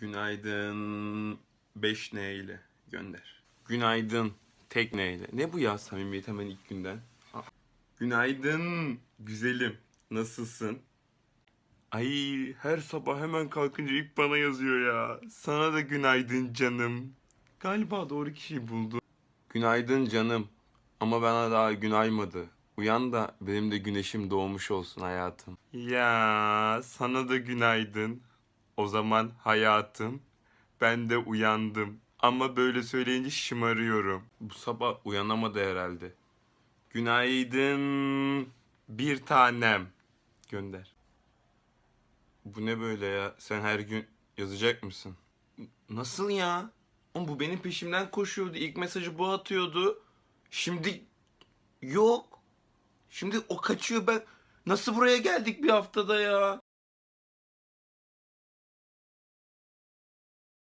Günaydın 5 ne ile gönder. Günaydın tek ne ile. Ne bu ya samimiyet hemen ilk günden? Günaydın güzelim. Nasılsın? Ay her sabah hemen kalkınca ilk bana yazıyor ya. Sana da günaydın canım. Galiba doğru kişiyi buldum. Günaydın canım. Ama bana daha gün aymadı. Uyan da benim de güneşim doğmuş olsun hayatım. Ya sana da günaydın. O zaman hayatım ben de uyandım. Ama böyle söyleyince şımarıyorum. Bu sabah uyanamadı herhalde. Günaydın bir tanem. Gönder. Bu ne böyle ya? Sen her gün yazacak mısın? Nasıl ya? Oğlum bu benim peşimden koşuyordu. İlk mesajı bu atıyordu. Şimdi yok. Şimdi o kaçıyor ben. Nasıl buraya geldik bir haftada ya?